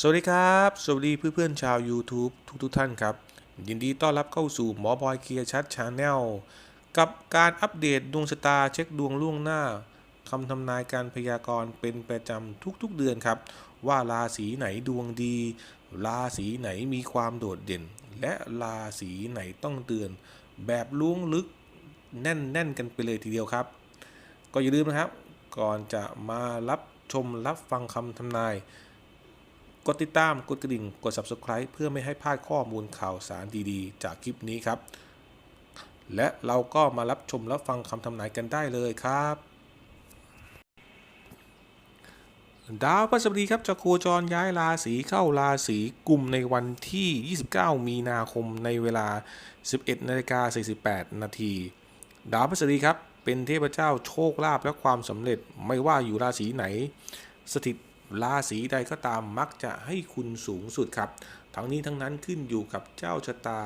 สวัสดีครับ สวัสดีเพื่อนๆชาว YouTube ทุกๆท่านครับ ยินดีต้อนรับเข้าสู่หมอบอยเคลียร์ชัดชาแนลกับการอัปเดตดวงชะตาเช็คดวงล่วงหน้าคำทำนายการพยากรณ์เป็นประจำทุกๆเดือนครับ ว่าราศีไหนดวงดี ราศีไหนมีความโดดเด่น และราศีไหนต้องเตือน แบบล้วงลึกแน่นๆกันไปเลยทีเดียวครับ ก็อย่าลืมนะครับ ก่อนจะมารับชมรับฟังคำทำนาย กดติดตามกดกระดิ่งกด subscribe เพื่อไม่ให้พลาดข้อมูลข่าวสารดีๆ จากคลิปนี้ครับ และเราก็มารับชมรับฟังคำทำนายกันได้เลยครับ ดาวพฤหัสบดีครับจะโคจรย้ายราศีเข้าราศีกุมในวันที่ 29 มีนาคมในเวลา 11นาฬิกา48 นาทีดาวพฤหัสบดีครับเป็นเทพเจ้าโชคลาภและความสำเร็จไม่ว่าอยู่ราศีไหน สถิต ราศีใดก็ตามมักจะให้คุณสูงสุดครับ ทั้งนี้ทั้งนั้นขึ้นอยู่กับเจ้าชะตา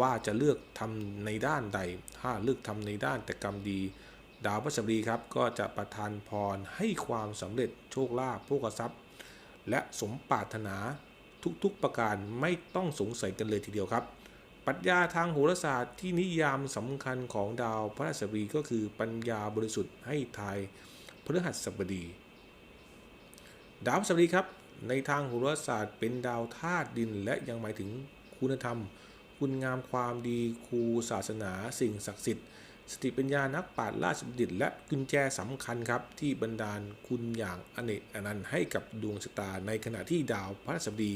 ว่าจะเลือกทำในด้านใด ถ้าเลือกทำในด้านแต่กรรมดี ดาวพฤหัสบดีครับก็จะประทานพรให้ความสำเร็จโชคลาภโภคทรัพย์ และสมปรารถนาทุกๆประการไม่ต้องสงสัยกันเลยทีเดียวครับ ปรัชญาทางโหราศาสตร์ที่นิยามสำคัญของดาวพฤหัสบดีก็คือปัญญาบริสุทธิ์ให้ทายพฤหัสบดี ดาวพฤหัสบดีครับ ในทางโหราศาสตร์เป็นดาวธาตุดิน และยังหมายถึงคุณธรรม คุณงามความดีครูศาสนา สิ่งศักดิ์สิทธิ์ สติปัญญานักปราชญ์ราชบัณฑิต และกุญแจสำคัญครับ ที่บรรดาลคุณอย่างอเนกอนันต์ให้กับดวงชะตา ในขณะที่ดาวพฤหัสบดี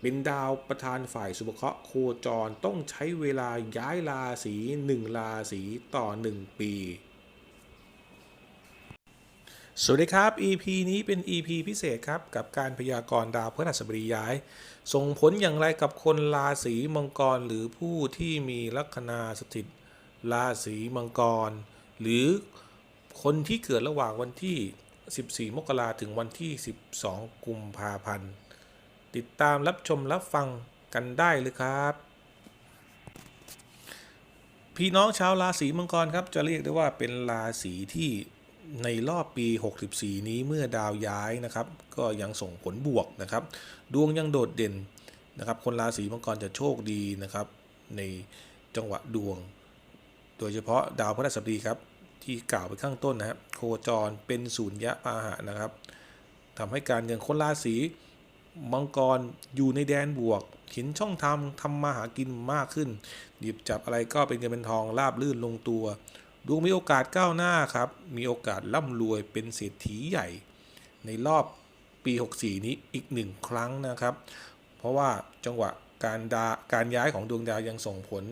เป็นดาวประธานฝ่ายสุภเคราะห์โคจรต้องใช้เวลาย้ายราศีหนึ่งราศีต่อ 1 ปี สวัสดีครับ EP นี้เป็น EP พิเศษครับ กับการพยากรณ์ดาวพฤหัสบดีย้าย ส่งผลอย่างไรกับคนราศีมังกร หรือผู้ที่มีลัคนาสถิตราศีมังกร หรือคนที่เกิดระหว่างวันที่ 14 มกราถึงวันที่ 12 กุมภาพันธ์ ติดตามรับชมรับฟังกันได้เลยครับ พี่น้องชาวราศีมังกรครับจะเรียกได้ว่าเป็นราศีที่ ในรอบปี 64 นี้เมื่อดาวย้ายนะครับ ก็ยังส่งผลบวกนะครับ ดวงยังโดดเด่นนะครับ คนราศีมังกรจะโชคดีนะครับ ในจังหวะดวง โดยเฉพาะดาวพฤหัสบดีครับ ที่กล่าวไปข้างต้นนะครับโคจรเป็นศูนย์ยะพาหะนะครับทำให้การเงินคนราศีมังกรอยู่ในแดนบวกเห็นช่องทำทำมาหากินมากขึ้น หยิบจับอะไรก็เป็นเงินเป็นทองราบลื่นลงตัว ดวงมีโอกาสก้าวหน้าครับ มีโอกาสร่ำรวยเป็นเศรษฐีใหญ่ ในรอบปี 64 นี้อีกหนึ่งครั้งนะครับ เพราะว่าจังหวะการดาการย้ายของดวงดาวยังส่งผล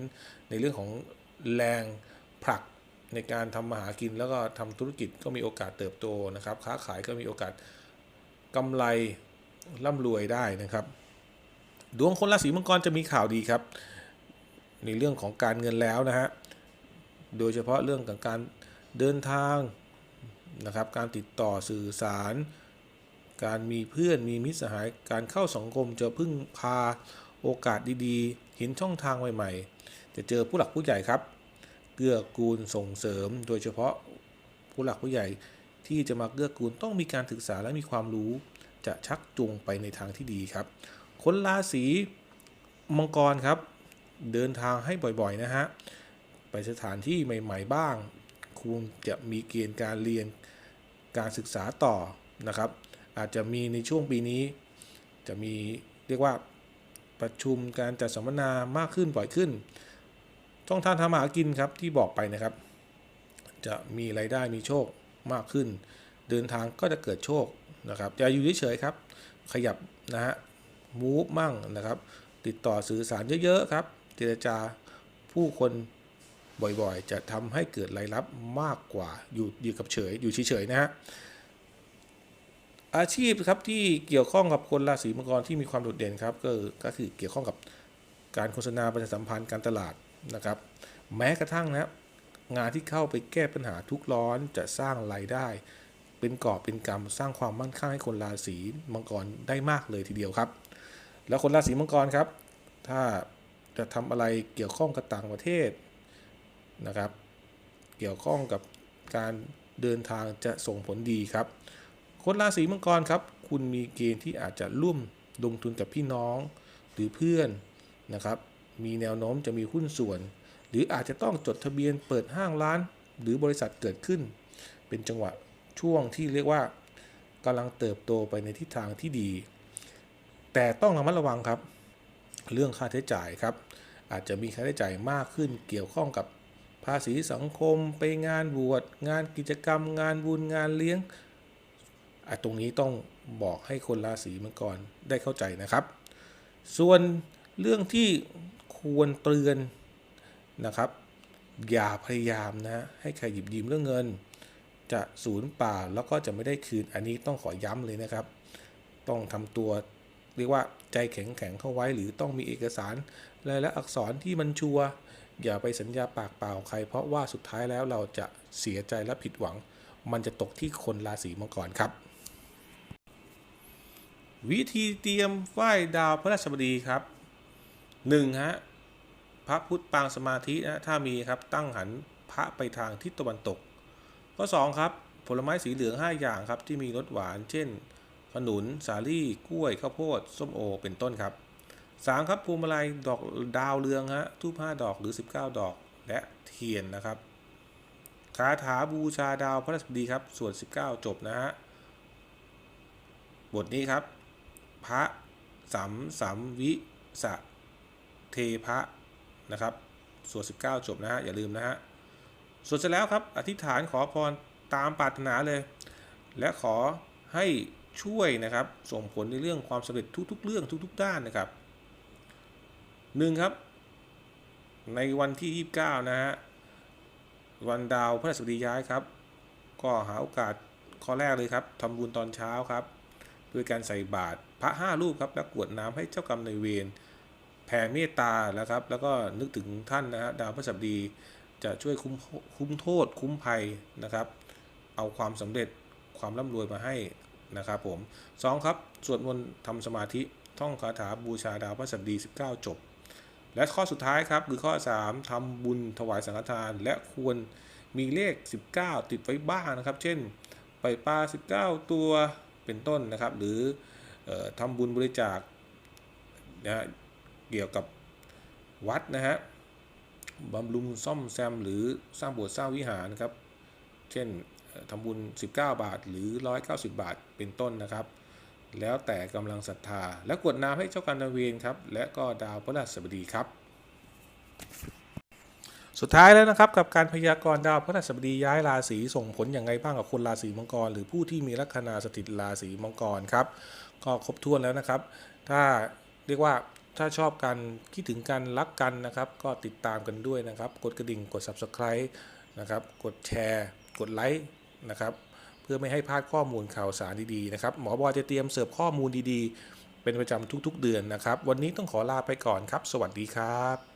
ในเรื่องของแรงผลักในการทำมาหากินแล้วก็ทำธุรกิจก็มีโอกาสเติบโตนะครับ ค้าขายก็มีโอกาสกำไรร่ำรวยได้นะครับ ดวงคนราศีมังกรจะมีข่าวดีครับ ในเรื่องของการเงินแล้วนะฮะ โดยเฉพาะเรื่องของการเดินทางนะครับ การติดต่อสื่อสาร การมีเพื่อนมีมิตรสหาย การเข้าสังคมจะพึ่งพาโอกาสดีๆ เห็นช่องทางใหม่ๆ จะเจอผู้หลักผู้ใหญ่ครับเกื้อกูลส่งเสริม โดยเฉพาะผู้หลักผู้ใหญ่ที่จะมาเกื้อกูลต้องมีการศึกษาและมีความรู้จะชักจูงไปในทางที่ดีครับ คนราศีมังกรครับ เดินทางให้บ่อยๆนะฮะ ไปสถานที่ใหม่ ๆ บ้าง คุณจะมีเกณฑ์การเรียนการศึกษาต่อนะครับ อาจจะมีในช่วงปีนี้ จะมีเรียกว่าประชุมการจัดสัมมนามากขึ้นบ่อยขึ้นช่องทางทำมหากินครับที่บอกไปนะครับ จะมีรายได้มีโชคมากขึ้น เดินทางก็จะเกิดโชคนะครับอย่าอยู่เฉยๆครับ ขยับนะฮะมูฟมั่งนะครับ ติดต่อสื่อสารเยอะๆครับ เจรจาผู้คน บ่อยๆ จะทำให้เกิดรายรับมากกว่าอยู่อยู่กับเฉยอยู่เฉยๆนะฮะอาชีพครับที่เกี่ยวข้องกับคนราศีมังกรที่มีความโดดเด่นครับก็ก็คือเกี่ยวข้องกับการโฆษณาประชาสัมพันธ์การตลาดนะครับ แม้กระทั่งนะครับงานที่เข้าไปแก้ปัญหาทุกร้อนจะสร้างรายได้ เป็นกอบเป็นกำสร้างความมั่นคงให้คนราศีมังกรได้มากเลยทีเดียวครับ แล้วคนราศีมังกรครับ ถ้าจะทำอะไรเกี่ยวข้องกับต่างประเทศ นะครับ เกี่ยวข้องกับการเดินทางจะส่งผลดีครับ คนราศีมังกรครับ คุณมีเกณฑ์ที่อาจจะร่วมลงทุนกับพี่น้องหรือเพื่อนนะครับ มีแนวโน้มจะมีหุ้นส่วน หรืออาจจะต้องจดทะเบียนเปิดห้างร้าน หรือบริษัทเกิดขึ้น เป็นจังหวะช่วงที่เรียกว่ากำลังเติบโตไปในทิศทางที่ดี แต่ต้องระมัดระวังครับ เรื่องค่าใช้จ่ายครับ อาจจะมีค่าใช้จ่ายมากขึ้นเกี่ยวข้องกับ ภาษีสังคมไปงานบวชงานกิจกรรม งานบุญงานเลี้ยงอะตรงนี้ต้องบอกให้คนราศีมังกรได้เข้าใจนะครับ ส่วนเรื่องที่ควรเตือนนะครับ อย่าพยายามนะให้ใครหยิบยืมเรื่องเงิน จะสูญเปล่าแล้วก็จะไม่ได้คืนอันนี้ต้องขอย้ำเลยนะครับ ต้องทำตัวเรียกว่าใจแข็งแข็งเข้าไว้ หรือต้องมีเอกสารลายและอักษรที่มันชัวร์ อย่าไปสัญญาปากเปล่าใคร เพราะว่าสุดท้ายแล้วเราจะเสียใจและผิดหวัง มันจะตกที่คนราศีมังกรครับ วิธีเตรียมไหว้ดาวพระราชบดีครับหนึ่งฮะพระพุทธปางสมาธินะถ้ามีครับตั้งหันพระไปทางทิศตะวันตก ข้อ 2 ครับ ผลไม้สีเหลือง 5 อย่างครับที่มีรสหวาน เช่น ขนุน สาลี่ กล้วย ข้าวโพด ส้มโอ เป็นต้นครับ 3 ครับพวงมาลัยดอกดาวเรืองฮะทูบ5ดอกหรือ 19 ดอกและเทียนนะครับคาถาบูชาดาวพระราชดีครับส่วน 19 จบนะฮะบทนี้ครับ พระสัมสัมวิสะเทพะนะครับ ส่วน 19 จบนะฮะอย่าลืมนะฮะส่วนเสร็จแล้วครับ อธิษฐานขอพรตามปรารถนาเลย และขอให้ช่วยนะครับ ส่งผลในเรื่องความสำเร็จทุกๆ เรื่องทุก ๆ ด้านนะครับ หนึ่งครับ ในวันที่ 29 นะฮะ วันดาวพระราชบดีย้ายครับ ก็หาโอกาสข้อแรกเลยครับทำบุญตอนเช้าครับด้วยการใส่บาตรพระห้ารูปครับแล้วกวดน้ำให้เจ้ากรรมนายเวรแผ่เมตตาแล้วครับ แล้วก็นึกถึงท่านนะฮะดาวพระศัสดีจะช่วยคุ้มคุ้มโทษ คุ้มภัยนะครับ เอาความสำเร็จความร่ำรวยมาให้นะครับผมสองครับสวดมนต์ทำสมาธิท่องคาถาบูชาดาวพระศัสดี 19 จบ และข้อสุดท้ายครับคือข้อ 3ทำบุญถวายสังฆทาน และควรมีเลข 19 ติดไว้บ้างนะครับ เช่นไปปลา 19 ตัวเป็นต้นนะครับ หรือออทำบุญบริจาคนะฮะเกี่ยวกับวัดนะฮะบำรุงซ่อมแซมหรือสร้างโบสถ์สร้างวิหารครับ เช่นทำบุญ 19 บาทหรือ 190 บาทเป็นต้นนะครับ แล้วแต่กำลังศรัทธา และกวดน้ำให้เจ้ากรรมนายเวรครับ และก็ดาวพฤหัสบดีครับ สุดท้ายแล้วนะครับกับการพยากรณ์ดาวพฤหัสบดีย้ายราศีส่งผลอย่างไรบ้างกับคนราศีมังกร หรือผู้ที่มีลัคนาสถิตราศีมังกรครับ ก็ครบถ้วนแล้วนะครับ ถ้าเรียกว่าถ้าชอบกันคิดถึงกันรักกันนะครับ ก็ติดตามกันด้วยนะครับ กดกระดิ่งกด subscribe นะครับ กดแชร์ กดไลค์นะครับ พื่อไม่ให้พลาดข้อมูลข่าวสารดีๆนะครับหมอบอยจะเตรียมเสิร์ฟข้อมูลดีๆ เป็นประจำทุกๆ เดือนนะครับ วันนี้ต้องขอลาไปก่อนครับ สวัสดีครับ